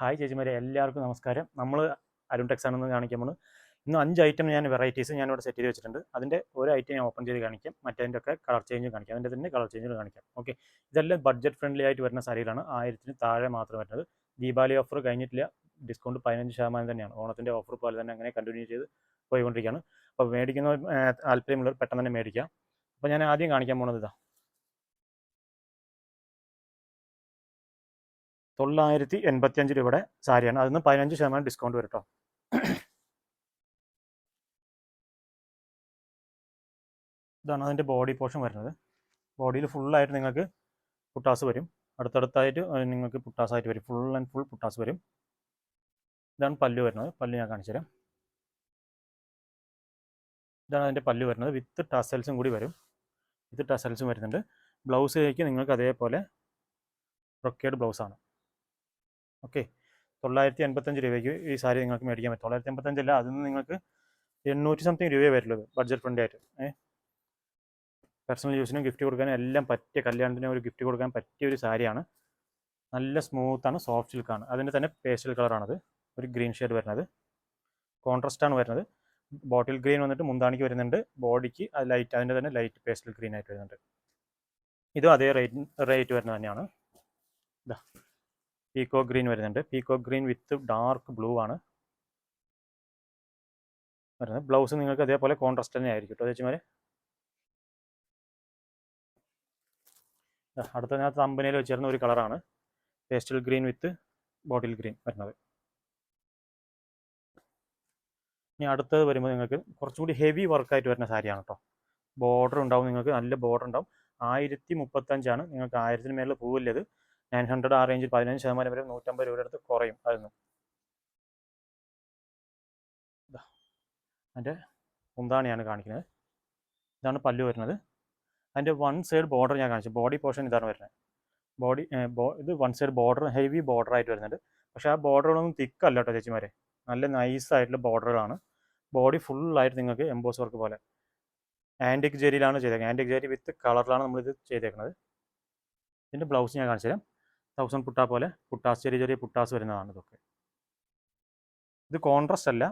Hi ചേച്ചിമാരെ എല്ലാവർക്കും നമസ്കാരം. നമ്മൾ അരുൺ ടെക്സ് കാണിക്കാൻ പോകുന്നത് ഇന്ന് അഞ്ച് ഐറ്റം ഞാൻ വെറൈറ്റീസ് ഞാൻ ഇവിടെ സെറ്റ് ചെയ്ത് വെച്ചിട്ടുണ്ട്. അതിന്റെ ഒരു ഐറ്റം ഞാൻ ഓപ്പൺ ചെയ്ത് കാണിക്കാം. മറ്റേതിന്റെ ഒക്കെ കളർ ചേഞ്ച് കാണിക്കാം. അതിന്റെ തന്നെ കളർ ചേഞ്ച് കാണിക്കാം. ഓക്കെ ഇതെല്ലാം ബഡ്ജറ്റ് ഫ്രണ്ട്ലി ആയിട്ട് വരുന്ന സാരികളാണ്. ആയിരത്തിന് താഴെ മാത്രം വരുന്നത്. ദീപാവലി ഓഫർ കഴിഞ്ഞിട്ടില്ല. ഡിസ്കൗണ്ട് പതിനഞ്ച് ശതമാനം തന്നെയാണ്. ഓണത്തിന്റെ ഓഫർ പോലെ തന്നെ അങ്ങനെ കണ്ടിന്യൂ ചെയ്ത് പോയിക്കൊണ്ടിരിക്കുകയാണ്. അപ്പോൾ മേടിക്കുന്ന താല്പര്യമുള്ളവർ പെട്ടെന്ന് തന്നെ മേടിക്കാം. അപ്പോൾ ഞാൻ ആദ്യം കാണിക്കാൻ പോകുന്നത് ഇതാ. തൊള്ളായിരത്തി എൺപത്തിയഞ്ച് രൂപയുടെ സാരിയാണ്. അതിന് പതിനഞ്ച് ശതമാനം ഡിസ്കൗണ്ട് വരും കേട്ടോ ഇതാണ് അതിന്റെ ബോഡി പോർഷൻ വരുന്നത്. ബോഡിയിൽ ഫുള്ളായിട്ട് നിങ്ങൾക്ക് പുട്ടാസ് വരും. അടുത്തടുത്തായിട്ട് നിങ്ങൾക്ക് പുട്ടാസായിട്ട് വരും. ഫുൾ ആൻഡ് ഫുൾ പുട്ടാസ് വരും. ഇതാണ് പല്ല് വരുന്നത്. പല്ല് ഞാൻ കാണിച്ചു തരാം. ഇതാണ് അതിന്റെ പല്ല് വരുന്നത്. വിത്ത് ടസൽസും കൂടി വരും. വിത്ത് ടസൽസും വരുന്നുണ്ട്. ബ്ലൗസിലേക്ക് നിങ്ങൾക്ക് അതേപോലെ ബ്രൊക്കേഡ് ബ്ലൗസാണ്. ഓക്കെ. തൊള്ളായിരത്തി എൺപത്തഞ്ച് രൂപയ്ക്ക് ഈ സാരി നിങ്ങൾക്ക് മേടിക്കാൻ പറ്റും. തൊള്ളായിരത്തി എൺപത്തഞ്ചല്ല അതിൽ നിന്ന് നിങ്ങൾക്ക് എണ്ണൂറ്റി സംതിങ് രൂപയെ വരുള്ളൂ ബഡ്ജറ്റ് ഫ്രണ്ട്ലി ആയിട്ട്. ഏഹ് പേഴ്സണൽ യൂസിനും ഗിഫ്റ്റ് കൊടുക്കാനും എല്ലാം പറ്റിയ കല്യാണത്തിന് ഒരു ഗിഫ്റ്റ് കൊടുക്കാൻ പറ്റിയ ഒരു സാരിയാണ്. നല്ല സ്മൂത്താണ് സോഫ്റ്റ് സിൽക്കാണ് അതിന്റെ തന്നെ പേസ്റ്റൽ കളറാണത് ഒരു ഗ്രീൻ ഷെയ്ഡ് വരുന്നത്. കോൺട്രസ്റ്റ് ആണ് വരുന്നത്. ബോട്ടിൽ ഗ്രീൻ വന്നിട്ട് മുന്താണിക്ക് വരുന്നുണ്ട്. ബോഡിക്ക് അത് ലൈറ്റ് അതിന്റെ തന്നെ ലൈറ്റ് പേസ്റ്റൽ ഗ്രീൻ ആയിട്ട് വരുന്നുണ്ട്. ഇതും അതേ റേറ്റ് റേറ്റ് വരുന്നത് തന്നെയാണ്. ഇതാ പീക്കോ ഗ്രീൻ വരുന്നുണ്ട്. Peacock green with dark blue ആണ്. വരുന്നത്. ബ്ലൗസ് നിങ്ങൾക്ക് അതേപോലെ കോൺട്രാസ്റ്റ് തന്നെ ആയിരിക്കും കേട്ടോ ചേച്ചിമാരെ. അടുത്ത ഞാൻ തമ്പനയിൽ വെച്ചിരുന്ന ഒരു കളറാണ് pastel green with bottle green വരുന്നത്. ഇനി അടുത്തത് വരുമ്പോൾ നിങ്ങൾക്ക് കുറച്ചുകൂടി ഹെവി വർക്കായിട്ട് വരുന്ന സാരിയാണ് കേട്ടോ ബോർഡർ ഉണ്ടാവും നിങ്ങൾക്ക് നല്ല ബോർഡർ ഉണ്ടാവും. ആയിരത്തി മുപ്പത്തഞ്ചാണ് നിങ്ങൾക്ക് ആയിരത്തിന് മേളിൽ പോവില്ലത്. നയൻ ഹൺഡ്രഡ് ആ റേഞ്ചിൽ പതിനഞ്ച് ശതമാനം വരെ നൂറ്റമ്പത് രൂപയുടെ അടുത്ത് കുറയും അതിന് അതിന്റെ മുന്താണിയാണ് കാണിക്കുന്നത്. ഇതാണ് പല്ലു വരുന്നത്. അതിന്റെ വൺ സൈഡ് ബോർഡർ ഞാൻ കാണിച്ചു. ബോഡി പോർഷൻ ഇതാണ് വരുന്നത്. ബോഡി ഇത് one side border heavy border ആയിട്ട് വരുന്നുണ്ട്. പക്ഷേ ആ ബോർഡറുകളൊന്നും തിക്കല്ല കേട്ടോ ചേച്ചിമാരെ. നല്ല നൈസ് ആയിട്ടുള്ള ബോർഡറുകളാണ്. ബോഡി ഫുള്ളായിട്ട് നിങ്ങൾക്ക് എംബോസ് വർക്ക് പോലെ. ആന്റിക് ജെരിയിലാണ് ചെയ്തേക്കുന്നത്. ആന്റിക് ജെരി വിത്ത് കളറിലാണ് നമ്മളിത് ചെയ്തേക്കുന്നത്. ഇതിന്റെ ബ്ലൗസ് ഞാൻ കാണിച്ചു തരാം തൗസൻഡ് പുട്ടാ പോലെ പുട്ടാസ് ചെറിയ ചെറിയ പുട്ടാസ് വരുന്നതാണ് ഇതൊക്കെ. ഇത് കോൺട്രസ്റ്റ് അല്ല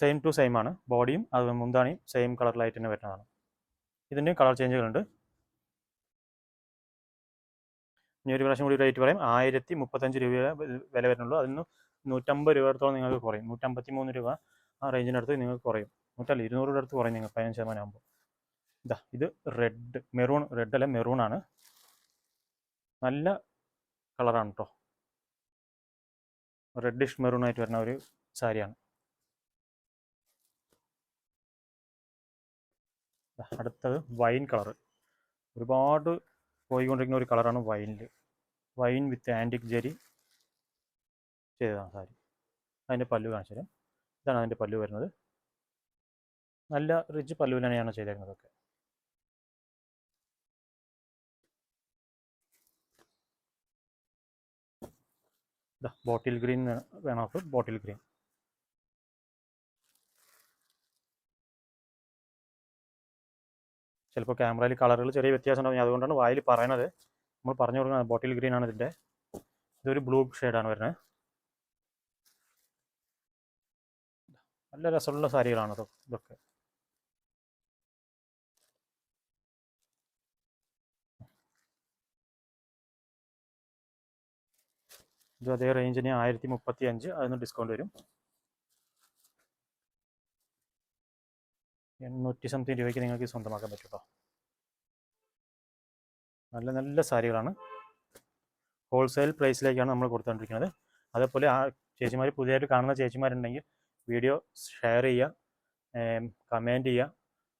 സെയിം ടു സെയിം ആണ്. ബോഡിയും അത് മുന്താണിയും സെയിം കളറിലായിട്ട് തന്നെ വരുന്നതാണ്. ഇതിന്റെയും കളർ ചേഞ്ചുകളുണ്ട് ഇനി ഒരു പ്രാവശ്യം കൂടി റേറ്റ് പറയും. ആയിരത്തി മുപ്പത്തഞ്ച് രൂപ വില വരുന്നുള്ളൂ. അതിന് നൂറ്റമ്പത് രൂപയോടത്തോളം നിങ്ങൾക്ക് കുറയും. നൂറ്റമ്പത്തി മൂന്ന് രൂപ ആ റേഞ്ചിന്റെ അടുത്ത് നിങ്ങൾക്ക് കുറയും. നൂറ്റല്ല ഇരുന്നൂറ് രൂപ അടുത്ത് കുറയും നിങ്ങൾ പതിനഞ്ച് ശതമാനം ആകുമ്പോൾ ഇതാ ഇത് റെഡ് മെറൂൺ റെഡ് അല്ല മെറൂൺ ആണ്. നല്ല കളറാണ് കേട്ടോ റെഡിഷ് മെറൂൺ ആയിട്ട് വരുന്ന ഒരു സാരിയാണ്. അടുത്തത് വൈൻ കളർ ഒരുപാട് പോയിക്കൊണ്ടിരിക്കുന്ന ഒരു കളറാണ് വൈനിൽ വൈൻ വിത്ത് ആന്റിക് ജെരി ചെയ്തതാണ് സാരി. അതിന്റെ പല്ലു കാണിച്ചു തരാം. ഇതാണ് അതിന്റെ പല്ലു വരുന്നത്. നല്ല റിച്ച് പല്ലു തന്നെയാണ് ചെയ്തേക്കുന്നതൊക്കെ ബോട്ടിൽ ഗ്രീൻ വേണം അപ്പോൾ ബോട്ടിൽ ഗ്രീൻ ചിലപ്പോൾ ക്യാമറയിൽ കളറുകൾ ചെറിയ വ്യത്യാസം ഉണ്ടാവും. അതുകൊണ്ടാണ് വായിൽ പറയണത്. നമ്മൾ പറഞ്ഞു കൊടുക്കുന്നത് ബോട്ടിൽ ഗ്രീൻ ആണ് ഇതിന്റെ ഇതൊരു ബ്ലൂ ഷെയ്ഡാണ് വരുന്നത്. നല്ല രസമുള്ള സാരികളാണ് ഇതൊക്കെ. ഇത് അതേ റേഞ്ചിന് ആയിരത്തി മുപ്പത്തി അഞ്ച് അതിന് ഡിസ്കൗണ്ട് വരും. എണ്ണൂറ്റി സംതിങ് രൂപയ്ക്ക് നിങ്ങൾക്ക് സ്വന്തമാക്കാൻ പറ്റും കേട്ടോ നല്ല നല്ല സാരികളാണ്. ഹോൾസെയിൽ പ്രൈസിലേക്കാണ് നമ്മൾ കൊടുത്തുകൊണ്ടിരിക്കുന്നത് അതേപോലെ ആ ചേച്ചിമാർ പുതിയതായിട്ട് കാണുന്ന ചേച്ചിമാരുണ്ടെങ്കിൽ വീഡിയോ ഷെയർ ചെയ്യുക കമന്റ് ചെയ്യുക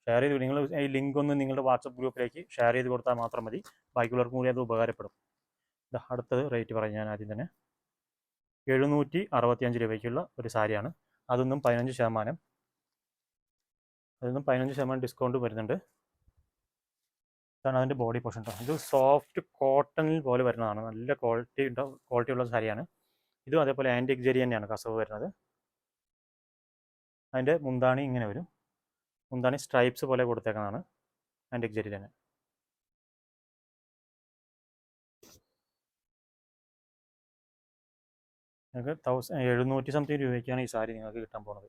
ഷെയർ ചെയ്ത് നിങ്ങൾ ഈ ലിങ്ക് ഒന്ന് നിങ്ങളുടെ വാട്സപ്പ് ഗ്രൂപ്പിലേക്ക് ഷെയർ ചെയ്ത് കൊടുത്താൽ മാത്രം മതി. ബാക്കിയുള്ളവർക്കും കൂടി അത് ഉപകാരപ്പെടും. അടുത്തത് റേറ്റ് പറയാം ഞാൻ ആദ്യം തന്നെ. എഴുന്നൂറ്റി അറുപത്തിയഞ്ച് രൂപയ്ക്കുള്ള ഒരു സാരിയാണ്. അതൊന്നും പതിനഞ്ച് ശതമാനം. അതൊന്നും പതിനഞ്ച് ശതമാനം ഡിസ്കൗണ്ട് വരുന്നുണ്ട്. ഇതാണ് അതിന്റെ ബോഡി പോർഷൻ ഇത് സോഫ്റ്റ് കോട്ടണിൽ പോലെ വരുന്നതാണ്. നല്ല ക്വാളിറ്റി ക്വാളിറ്റി ഉള്ള സാരിയാണ്. ഇതും അതേപോലെ ആന്റിക് ജെരി തന്നെയാണ് കസവ് വരുന്നത്. അതിന്റെ മുന്താണി ഇങ്ങനെ വരും. മുന്താണി സ്ട്രൈപ്സ് പോലെ കൊടുത്തേക്കുന്നതാണ് ആന്റിക് ജെരി തന്നെ. നിങ്ങൾക്ക് തൗസൻഡ് എഴുന്നൂറ്റി സംതിങ് രൂപയ്ക്കാണ് ഈ സാരി നിങ്ങൾക്ക് കിട്ടാൻ പോണത്.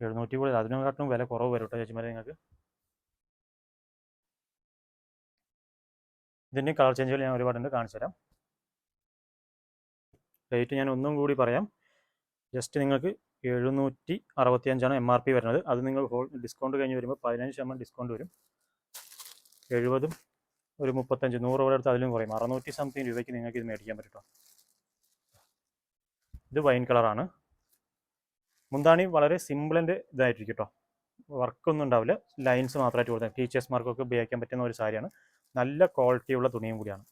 എഴുന്നൂറ്റി കൂടുതൽ അതിനെക്കാട്ടും വില കുറവ് വരും കേട്ടോ ചേച്ചിമാരെ നിങ്ങൾക്ക്. ഇതിന്റെ കളർ ചേഞ്ചുകൾ ഞാൻ ഒരുപാടുണ്ട് കാണിച്ചു തരാം. റേറ്റ് ഞാൻ ഒന്നും കൂടി പറയാം. ജസ്റ്റ് നിങ്ങൾക്ക് എഴുന്നൂറ്റി അറുപത്തി അഞ്ചാണ് എം ആർ പി വരുന്നത്. അത് നിങ്ങൾ ഹോൾ ഡിസ്കൗണ്ട് കഴിഞ്ഞ് വരുമ്പോൾ പതിനഞ്ച് ശതമാനം ഡിസ്കൗണ്ട് വരും. എഴുപതും ഒരു മുപ്പത്തഞ്ച് നൂറ് രൂപയുടെ അടുത്ത് അതിലും കുറയും. അറുന്നൂറ്റി സംതിങ് രൂപയ്ക്ക് നിങ്ങൾക്ക് ഇത് മേടിക്കാൻ പറ്റും. ഇത് വൈൻ കളറാണ്. മുന്താണി വളരെ സിമ്പിൾ ആൻഡ് ഇതായിട്ടിരിക്കും കേട്ടോ. വർക്കൊന്നും ഉണ്ടാവില്ല. ലൈൻസ് മാത്രമായിട്ട് കൊടുത്തത് ടീച്ചേഴ്സ്മാർക്കൊക്കെ ഉപയോഗിക്കാൻ പറ്റുന്ന ഒരു സാരിയാണ്. നല്ല ക്വാളിറ്റിയുള്ള തുണിയും കൂടിയാണ്.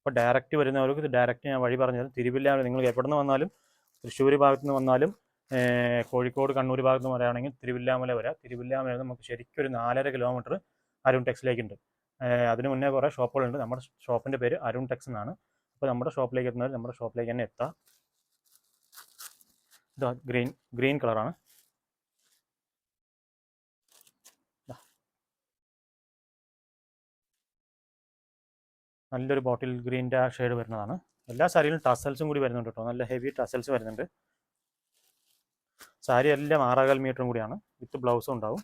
അപ്പോൾ ഡയറക്റ്റ് വരുന്നവർക്ക് ഇത് ഡയറക്റ്റ് ഞാൻ വഴി പറഞ്ഞത് തിരുവില്ല നിങ്ങൾ എവിടെ നിന്ന് വന്നാലും തൃശ്ശൂർ ഭാഗത്ത് നിന്ന് വന്നാലും കോഴിക്കോട് കണ്ണൂർ ഭാഗത്ത് നിന്ന് വരാണെങ്കിൽ തിരുവില്ലാമല വരാം. തിരുവില്ലാമല നമുക്ക് ശരിക്കും ഒരു നാലര കിലോമീറ്റർ അരുൺ ടെക്സിലേക്കുണ്ട്. അതിന് മുന്നേ കുറേ ഷോപ്പുകളുണ്ട് നമ്മുടെ ഷോപ്പിന്റെ പേര് അരുൺ ടെക്സ് എന്നാണ്. അപ്പോൾ നമ്മുടെ ഷോപ്പിലേക്ക് എത്തുന്നവർ നമ്മുടെ ഷോപ്പിലേക്ക് തന്നെ എത്താം. ഇതാ ഗ്രീൻ ഗ്രീൻ കളറാണ് നല്ലൊരു ബോട്ടിൽ ഗ്രീന്റെ ആ ഷെയ്ഡ് വരുന്നതാണ്. എല്ലാ സാരിയിലും ടസൽസും കൂടി വരുന്നുണ്ട് കേട്ടോ നല്ല ഹെവി ടസൽസ് വരുന്നുണ്ട്. സാരി എല്ലാം ആറാകാൽ മീറ്ററും കൂടിയാണ്. വിത്ത് ബ്ലൗസും ഉണ്ടാവും.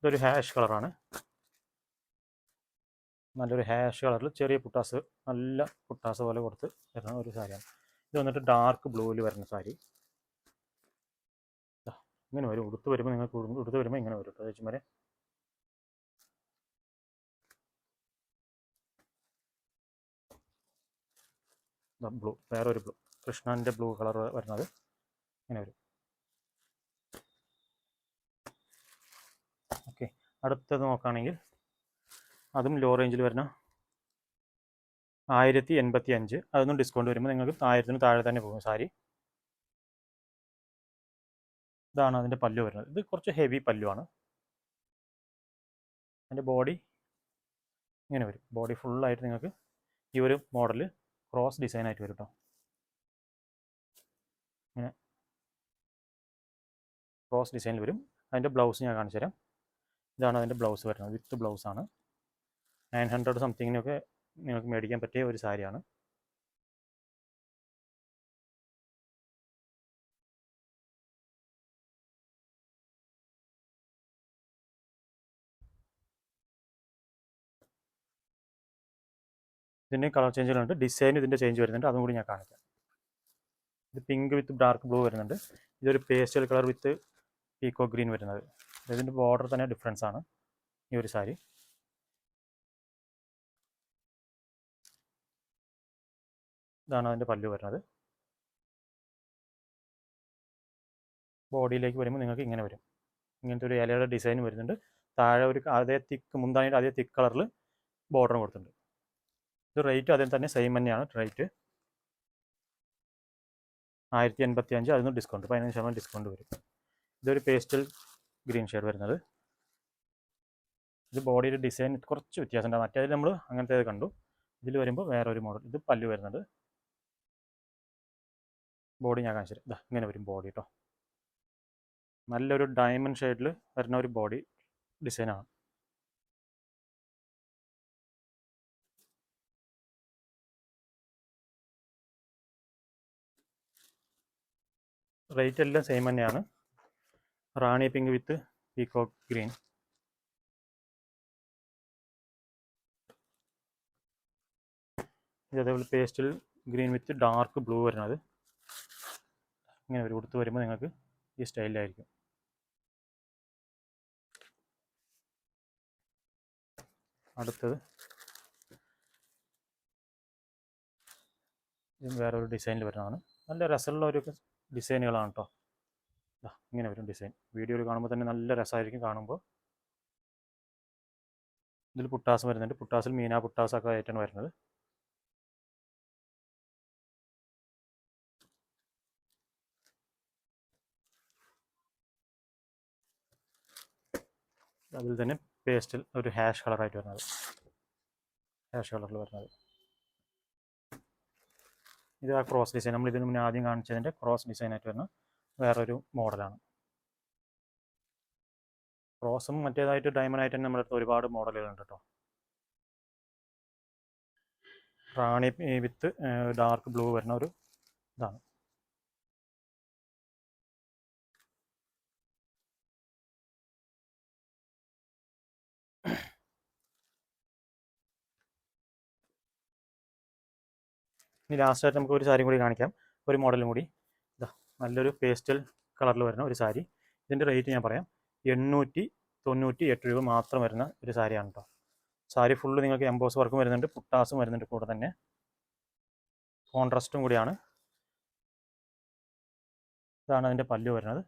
ഇതൊരു ഹാഷ് കളറാണ് നല്ലൊരു ഹാഷ് കളറിൽ ചെറിയ പുട്ടാസ് നല്ല പുട്ടാസ് പോലെ കൊടുത്ത് വരുന്ന ഒരു സാരിയാണ്. ഇത് വന്നിട്ട് ഡാർക്ക് ബ്ലൂവിൽ വരുന്ന സാരി. ഇങ്ങനെ വരും. ഉടുത്ത് വരുമ്പോൾ നിങ്ങൾക്ക് ഉടു- ഉടുത്ത് വരുമ്പോൾ ഇങ്ങനെ വരും കേട്ടോ ചേച്ചിമാരെ. ബ്ലൂ വേറൊരു ബ്ലൂ കൃഷ്ണന്റെ ബ്ലൂ കളർ വരുന്നത് ഇങ്ങനെ വരും. ഓക്കെ അടുത്തത് നോക്കുകയാണെങ്കിൽ അതും ലോ റേഞ്ചിൽ വരുന്ന ആയിരത്തി എൺപത്തി അഞ്ച് അതൊന്നും ഡിസ്കൗണ്ട് വരുമ്പോൾ നിങ്ങൾക്ക് ആയിരത്തിന് താഴെ തന്നെ പോകും സാരി. ഇതാണ് അതിന്റെ പല്ലു വരുന്നത്. ഇത് കുറച്ച് ഹെവി പല്ലുവാണ്. അതിന്റെ ബോഡി ഇങ്ങനെ വരും. ബോഡി ഫുള്ളായിട്ട് നിങ്ങൾക്ക് ഈ ഒരു മോഡൽ ക്രോസ് ഡിസൈൻ ആയിട്ട് വരും കേട്ടോ ഇങ്ങനെ ക്രോസ് ഡിസൈനിൽ വരും. അതിന്റെ ബ്ലൗസ് ഞാൻ കാണിച്ചു തരാം ഇതാണ് അതിന്റെ ബ്ലൗസ് വരുന്നത്. വിത്ത് ബ്ലൗസാണ് നയൻ ഹൺഡ്രഡ് സംതിങ്ങിനൊക്കെ നിങ്ങൾക്ക് മേടിക്കാൻ പറ്റിയ ഒരു സാരിയാണ്. ഇതിന്റെ കളർ ചേഞ്ചുകളുണ്ട്. ഡിസൈൻ ഇതിന്റെ ചേഞ്ച് വരുന്നുണ്ട്. അതും കൂടി ഞാൻ കാണിക്കാം. ഇത് പിങ്ക് വിത്ത് ഡാർക്ക് ബ്ലൂ വരുന്നുണ്ട്. ഇതൊരു pastel colour with peacock green വരുന്നത്. ഇതിന്റെ ബോർഡർ തന്നെ ഡിഫറൻസ് ആണ് ഈ ഒരു സാരി. ഇതാണ് അതിന്റെ പല്ല് വരുന്നത്. ബോഡിയിലേക്ക് വരുമ്പോൾ നിങ്ങൾക്ക് ഇങ്ങനെ വരും. ഇങ്ങനത്തെ ഒരു ഇലയുടെ ഡിസൈൻ വരുന്നുണ്ട്. താഴെ ഒരു അതേ തിക്ക് മുന്താനായിട്ട് അതേ തിക്ക് കളറിൽ ബോർഡർ കൊടുത്തിട്ടുണ്ട്. ഇത് റേറ്റ് അതിൽ തന്നെ സെയിം തന്നെയാണ്. റേറ്റ് ആയിരത്തി എൺപത്തി അഞ്ച് അതിന് ഡിസ്കൗണ്ട് പതിനഞ്ച് ശതമാനം ഡിസ്കൗണ്ട് വരും. ഇതൊരു പേസ്റ്റൽ ഗ്രീൻ ഷെയ്ഡ് വരുന്നത്. ഇത് ബോഡിയുടെ ഡിസൈൻ കുറച്ച് വ്യത്യാസമുണ്ട്. മറ്റേതിൽ നമ്മൾ അങ്ങനത്തേത് കണ്ടു. ഇതിൽ വരുമ്പോൾ വേറെ ഒരു മോഡൽ ഇത് പല്ലു വരുന്നത്. ബോഡി ഞാൻ കാണിച്ചു തരാം ഇങ്ങനെ വരും ബോഡി കേട്ടോ നല്ലൊരു ഡയമണ്ട് ഷെയ്ഡിൽ വരുന്ന ഒരു ബോഡി ഡിസൈനാണ് റേറ്റ് എല്ലാം സെയിം തന്നെയാണ്. Rani pink with peacock green ഇത് അതേപോലെ pastel green with dark blue വരുന്നത്. ഇങ്ങനെ ഒരു ഉടുത്ത് വരുമ്പോൾ നിങ്ങൾക്ക് ഈ സ്റ്റൈലിലായിരിക്കും അടുത്തത്. ഇത് വേറൊരു ഡിസൈനിൽ വരുന്നതാണ്. നല്ല രസമുള്ള ഒരു ഡിസൈനുകളാണ് കേട്ടോ ഇങ്ങനെ വരും ഡിസൈൻ വീഡിയോയിൽ കാണുമ്പോൾ തന്നെ നല്ല രസമായിരിക്കും കാണുമ്പോൾ ഇതിൽ പുട്ടാസ് വരുന്നുണ്ട്. പുട്ടാസിൽ മീനാ പുട്ടാസൊക്കെ ആയിട്ടാണ് വരുന്നത്. അതിൽ തന്നെ പേസ്റ്റിൽ ഒരു ഹാഷ് കളറായിട്ട് വരുന്നത്. ഹാഷ് കളറിൽ വരുന്നത്. ഇത് ആ ക്രോസ് ഡിസൈൻ നമ്മൾ ഇതിന് മുന്നേ ആദ്യം കാണിച്ചതിന്റെ ക്രോസ് ഡിസൈൻ ആയിട്ട് വരുന്ന വേറൊരു മോഡലാണ് ക്രോസും മറ്റേതായിട്ട് ഡയമണ്ട് ആയിട്ട് തന്നെ നമ്മുടെ ഒരുപാട് മോഡലുകളുണ്ട് കേട്ടോ റാണി വിത്ത് ഡാർക്ക് ബ്ലൂ വരുന്ന ഒരു ഇതാണ്. ഇനി ലാസ്റ്റായിട്ട് നമുക്ക് ഒരു സാരിയും കൂടി കാണിക്കാം. ഒരു മോഡലും കൂടി. ഇതാ നല്ലൊരു പേസ്റ്റൽ കളറിൽ വരുന്ന ഒരു സാരി. ഇതിന്റെ റേറ്റ് ഞാൻ പറയാം. എണ്ണൂറ്റി തൊണ്ണൂറ്റി എട്ട് രൂപ മാത്രം വരുന്ന ഒരു സാരിയാണ് കേട്ടോ സാരി ഫുള്ള് നിങ്ങൾക്ക് എംബോസ് വർക്കും വരുന്നുണ്ട് പുട്ടാസും വരുന്നുണ്ട് കൂടെ തന്നെ. കോൺട്രാസ്റ്റും കൂടിയാണ്. ഇതാണ് അതിന്റെ പല്ലു വരുന്നത്.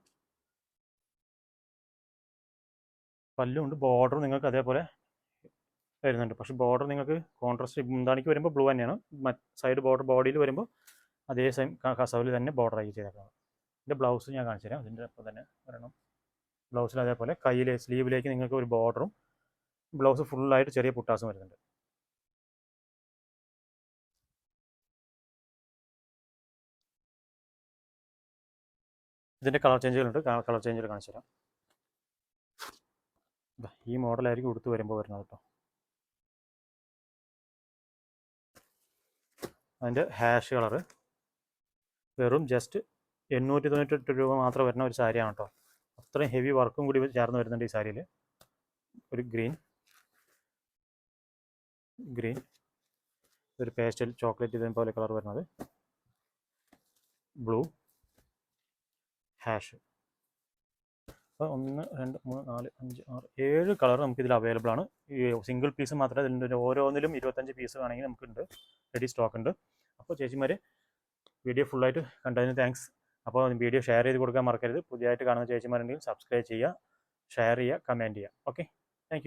പല്ലുണ്ട് ബോർഡറും നിങ്ങൾക്ക് അതേപോലെ വരുന്നുണ്ട്. പക്ഷേ ബോർഡർ നിങ്ങൾക്ക് കോൺട്രാസ്റ്റ് മുന്താണിക്ക് വരുമ്പോൾ ബ്ലൂ തന്നെയാണ്. സൈഡ് ബോർഡർ ബോഡിയിൽ വരുമ്പോൾ അതേ സെയിം കസവിൽ തന്നെ ബോർഡർ ആയി ചെയ്തേക്കുന്നത് ഇതിന്റെ ബ്ലൗസ് ഞാൻ കാണിച്ചു തരാം. അതിന്റെ ഒപ്പം തന്നെ വരണം ബ്ലൗസിൽ അതേപോലെ കയ്യിലെ സ്ലീവിലേക്ക് നിങ്ങൾക്ക് ഒരു ബോർഡറും ബ്ലൗസ് ഫുള്ളായിട്ട് ചെറിയ പുട്ടാസും വരുന്നുണ്ട്. ഇതിന്റെ കളർ ചേഞ്ചുകളുണ്ട് കളർ ചേഞ്ചുകൾ കാണിച്ചു തരാം. ഈ മോഡലായിരിക്കും ഉടുത്ത് വരുമ്പോൾ വരുന്നത് കേട്ടോ. അതിന്റെ ഹാഷ് കളർ വെറും ജസ്റ്റ് എണ്ണൂറ്റി തൊണ്ണൂറ്റെട്ട് രൂപ മാത്രം വരുന്ന ഒരു സാരിയാണ് കേട്ടോ അത്രയും ഹെവി വർക്കും കൂടി ചേർന്ന് വരുന്നുണ്ട് ഈ സാരിയിൽ ഒരു ഗ്രീൻ ഗ്രീൻ ഒരു പേസ്റ്റൽ ചോക്ലേറ്റ് ഇതേപോലെ കളർ വരുന്നത്. ബ്ലൂ ഹാഷ് അപ്പോൾ ഒന്ന് രണ്ട് മൂന്ന് നാല് അഞ്ച് ആറ് ഏഴ് കളർ നമുക്ക് ഇതിൽ അവൈലബിൾ ആണ്. ഈ സിംഗിൾ പീസ് മാത്രമേ ഇതിന്റെ ഓരോന്നിലും ഇരുപത്തഞ്ച് പീസ് വേണമെങ്കിൽ നമുക്കുണ്ട്. റെഡി സ്റ്റോക്ക് ഉണ്ട്. അപ്പോൾ ചേച്ചിമാർ വീഡിയോ ഫുള്ളായിട്ട് കണ്ടതിന് താങ്ക്സ് അപ്പോൾ വീഡിയോ ഷെയർ ചെയ്ത് കൊടുക്കാൻ മറക്കരുത്. പുതിയതായിട്ട് കാണുന്ന ചേച്ചിമാരുണ്ടെങ്കിൽ സബ്സ്ക്രൈബ് ചെയ്യുക ഷെയർ ചെയ്യുക കമന്റ് ചെയ്യുക. Okay thank